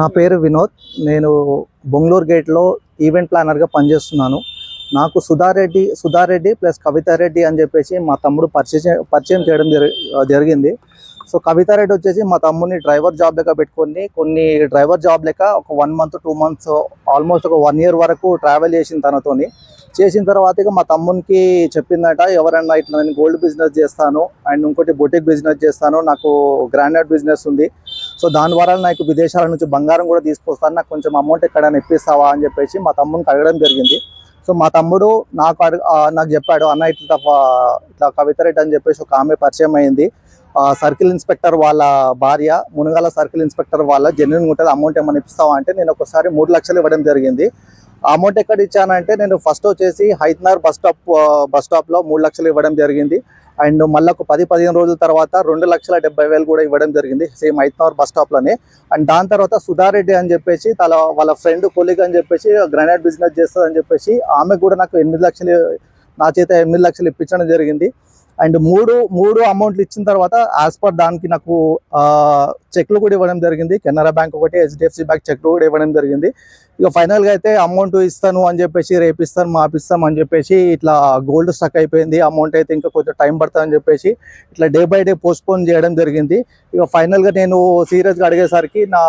నా పేరు వినోద్. నేను బొంగళూరు గేట్లో ఈవెంట్ ప్లానర్గా పనిచేస్తున్నాను. నాకు సుధారెడ్డి సుధారెడ్డి ప్లస్ కవితారెడ్డి అని చెప్పేసి మా తమ్ముడు పరిచయం పరిచయం చేయడం జరి- జరిగింది. సో కవితారెడ్డి వచ్చేసి మా తమ్ముడిని డ్రైవర్ జాబ్ లెక్క పెట్టుకొని కొన్ని డ్రైవర్ జాబ్ లెక్క ఒక one month two months almost ఒక వన్ ఇయర్ వరకు ట్రావెల్ చేసిన తనతోని. చేసిన తర్వాత ఇక మా తమ్మునికి చెప్పిందట ఎవరన్నా ఇట్లా నేను గోల్డ్ బిజినెస్ చేస్తాను అండ్ ఇంకోటి బొటిక్ బిజినెస్ చేస్తాను నాకు గ్రానైట్ బిజినెస్ ఉంది. సో దాని ద్వారా నాకు విదేశాల నుంచి బంగారం కూడా తీసుకొస్తాను నాకు కొంచెం అమౌంట్ ఎక్కడైనా ఇప్పిస్తావా? అని చెప్పేసి మా తమ్మునికి అడగడం జరిగింది. సో మా తమ్ముడు నాకు అడగ నాకు చెప్పాడు అన్న ఇట్లా ఆ, ఇట్లా కవితరెడ్డి అని చెప్పేసి ఒక ఆమె పరిచయం అయింది. సర్కిల్ ఇన్స్పెక్టర్ వాళ్ళ భార్య మునగాల సర్కిల్ ఇన్స్పెక్టర్ వాళ్ళ జెన్యున్ ఉంటుంది అమౌంట్ ఏమైనా ఇస్తావా అంటే నేను ఒకసారి మూడు లక్షలు ఇవ్వడం జరిగింది. అమౌంట్ ఎక్కడ ఇచ్చానంటే నేను ఫస్ట్ వచ్చేసి హైత్నార్ బస్ స్టాప్ బస్ స్టాప్లో మూడు లక్షలు ఇవ్వడం జరిగింది. అండ్ మళ్ళీ ఒక పది పదిహేను రోజుల తర్వాత రెండు లక్షల డెబ్బై వేలు కూడా ఇవ్వడం జరిగింది సేమ్ హైత్నార్ బస్ స్టాప్లోనే అండ్ దాని తర్వాత సుధారెడ్డి అని చెప్పేసి తన వాళ్ళ ఫ్రెండ్ కొలిగ్ అని చెప్పేసి గ్రానైట్ బిజినెస్ చేస్తుంది అని చెప్పేసి ఆమె కూడా నాకు ఎనిమిది లక్షలు నా చేత ఎనిమిది లక్షలు ఇప్పించడం జరిగింది. అండ్ మూడు మూడు అమౌంట్లు ఇచ్చిన తర్వాత యాజ్ పర్ దానికి నాకు చెక్లు కూడా ఇవ్వడం జరిగింది. కెనరా బ్యాంక్ ఒకటి హెచ్డిఎఫ్సి బ్యాంక్ చెక్లు కూడా ఇవ్వడం జరిగింది. ఇక ఫైనల్గా అయితే అమౌంట్ ఇస్తాను అని చెప్పేసి రేపిస్తాను మాపిస్తాం అని చెప్పేసి ఇట్లా గోల్డ్ స్టక్ అయిపోయింది. అమౌంట్ అయితే ఇంకా కొంచెం టైం పడుతుంది అని చెప్పేసి ఇట్లా డే బై డే పోస్ట్పోన్ చేయడం జరిగింది. ఇక ఫైనల్గా నేను సీరియస్గా అడిగేసరికి నా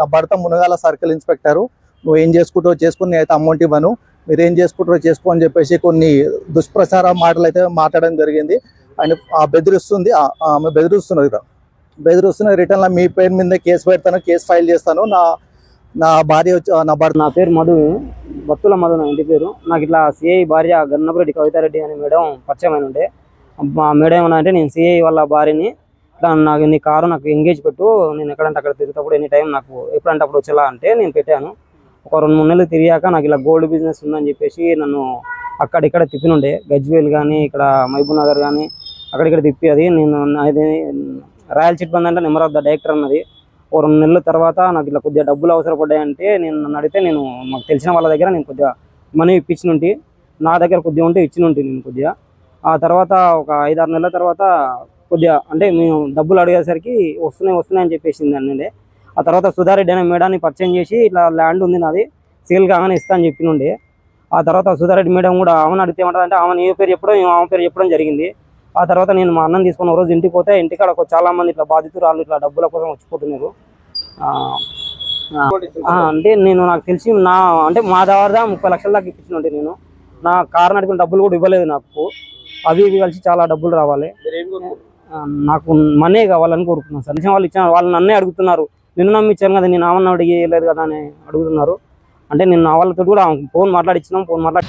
నా భర్త మునగాల సర్కిల్ ఇన్స్పెక్టరు నువ్వు ఏం చేసుకుంటావో చేసుకుని అయితే అమౌంట్ ఇవ్వను. మీరు ఏం చేసుకుంటారో చేసుకో అని చెప్పేసి కొన్ని దుష్ప్రచార మాటలు అయితే మాట్లాడడం జరిగింది. అండ్ ఆ బెదిరిస్తుంది ఆమె బెదిరిస్తున్నది ఇక్కడ బెదిరిస్తున్న రిటర్న్లో మీ పేరు మీద కేసు పెడతాను కేసు ఫైల్ చేస్తాను. నా నా భార్య వచ్చి నా భర్త నా పేరు మధు భక్తుల మధు నా ఇంటి పేరు. నాకు ఇట్లా సిఐ భార్య గన్నపరెడ్డి కవితారెడ్డి అనే మేడం పరిచయం అయిన ఉండే. మా మేడం ఏమన్నా అంటే నేను సిఐ వాళ్ళ భార్యని ఇట్లా నాకు నీ కారు నాకు ఎంగేజ్ పెట్టు నేను ఎక్కడంటే అక్కడ తిరుగుతప్పుడు ఎనీ టైం నాకు ఎప్పుడంటే అప్పుడు వచ్చేలా అంటే నేను పెట్టాను. ఒక రెండు మూడు నెలలు తిరిగాక నాకు ఇలా గోల్డ్ బిజినెస్ ఉందని చెప్పేసి నన్ను అక్కడిక్కడ తిప్పినుండే. గజ్వేల్ కానీ ఇక్కడ మహబూబ్ నగర్ కానీ అక్కడిక్కడ తిప్పి అది నేను అది రాయల్ చిట్ బంద్ అంటే నెంబర్ ఆఫ్ ద డైరెక్టర్ అన్నది. ఒక రెండు నెలల తర్వాత నాకు ఇట్లా కొద్దిగా డబ్బులు అవసరపడ్డాయంటే నేను నన్ను అడిగితే నేను మాకు తెలిసిన వాళ్ళ దగ్గర నేను కొద్దిగా మనీ ఇప్పించినుంటి. నా దగ్గర కొద్దిగా ఉంటే ఇచ్చినుంటి నేను కొద్దిగా. ఆ తర్వాత ఒక ఐదారు నెలల తర్వాత కొద్దిగా అంటే మేము డబ్బులు అడిగేసరికి వస్తున్నాయి వస్తున్నాయి అని చెప్పేసింది అన్నీ ఆ తర్వాత సుధారెడ్డి అనే మేడాన్ని పరిచయం చేసి ఇట్లా ల్యాండ్ ఉంది నాది. సేల్ కాగానే ఇస్తా అని చెప్పినుండే. ఆ తర్వాత సుధారెడ్డి మేడం కూడా ఆమెను అడిగితే ఏమంటారంటే ఆమె ఏ పేరు చెప్పడం ఆమె పేరు చెప్పడం జరిగింది. ఆ తర్వాత నేను మా అన్నం తీసుకొని ఒక రోజు ఇంటికి పోతే ఇంటికాడ చాలా మంది ఇట్లా బాధితురాలు ఇట్లా డబ్బుల కోసం వచ్చిపోతున్నారు. అంటే నేను నాకు తెలిసి నా అంటే మా దావరదా ముప్పై లక్షల దాకా ఇప్పించినంటే నేను. నా కారు నడిపిన డబ్బులు కూడా ఇవ్వలేదు నాకు. అవి ఇవి కలిసి చాలా డబ్బులు రావాలి. నాకు మనీ కావాలని కోరుకున్నాను సార్. నిజం వాళ్ళు ఇచ్చిన వాళ్ళు నన్నే అడుగుతున్నారు. నిన్ను నమ్మించాను కదా నేను ఆమెను అడిగేయలేదు కదా అని అడుగుతున్నారు. అంటే నేను వాళ్ళతో కూడా ఫోన్ మాట్లాడిచ్చినాం ఫోన్ మాట్లాడి